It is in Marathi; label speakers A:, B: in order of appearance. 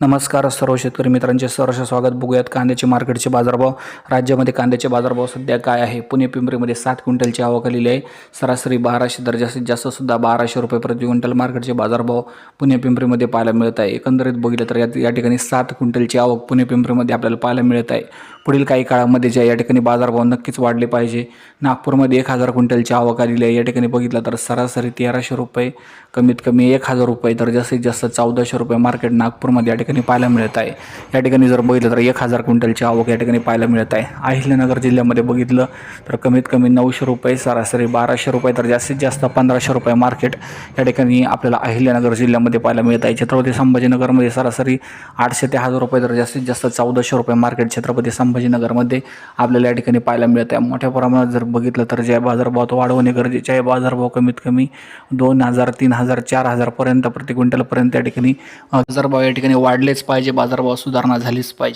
A: नमस्कार सर्व शेतकरी मित्रांचे सहर्ष स्वागत. बघूयात कांद्याचे मार्केटचे बाजारभाव. राज्यामध्ये कांद्याचे बाजारभाव सध्या काय आहे? पुणे पिंपरीमध्ये सात क्विंटलची आवक आलेली आहे. सरासरी बाराशे दर जास्तीत जास्त सुद्धा बाराशे रुपये प्रति क्विंटल मार्केटचे बाजारभाव पुणे पिंपरीमध्ये पाहायला मिळत आहे. एकंदरीत बघितलं तर या या ठिकाणी सात क्विंटलची आवक पुणे पिंपरीमध्ये आपल्याला पाहायला मिळत आहे. पुढील काही काळामध्ये ज्या या ठिकाणी बाजारभाव नक्कीच वाढले पाहिजे. नागपूरमध्ये एक हजार क्विंटलची आवक आलेली आहे. या ठिकाणी बघितलं तर सरासरी तेराशे रुपये कमीत कमी एक हजार रुपये तर जास्तीत जास्त चौदाशे रुपये मार्केट नागपूरमध्ये या ठिकाणी पाहायला मिळत आहे. या ठिकाणी जर बघितलं तर एक हजार क्विंटलची आवक या ठिकाणी पाहायला मिळत आहे. अहिल्यानगर जिल्ह्यामध्ये बघितलं तर कमीत कमी नऊशे रुपये सरासरी बाराशे रुपये तर जास्तीत जास्त पंधराशे रुपये मार्केट या ठिकाणी आपल्याला अहिल्यानगर जिल्ह्यामध्ये पाहायला मिळत आहे. छत्रपती संभाजीनगरमध्ये सरासरी आठशे ते हजार रुपये तर जास्तीत जास्त चौदाशे रुपये मार्केट छत्रपती संभाजीनगरमध्ये आपल्याला या ठिकाणी पाहायला मिळत आहे. मोठ्या प्रमाणात जर बघितलं तर जे बाजारभाव तो वाढवणे गरजेचे आहे. बाजारभाव कमीत कमी दोन हजार तीन हजार हजार चार हजारपर्यंत प्रति क्विंटलपर्यंत या ठिकाणी बाजारभाव या ठिकाणी वाढलेच पाहिजे बाजारभाव सुधारणा झालीच पाहिजे.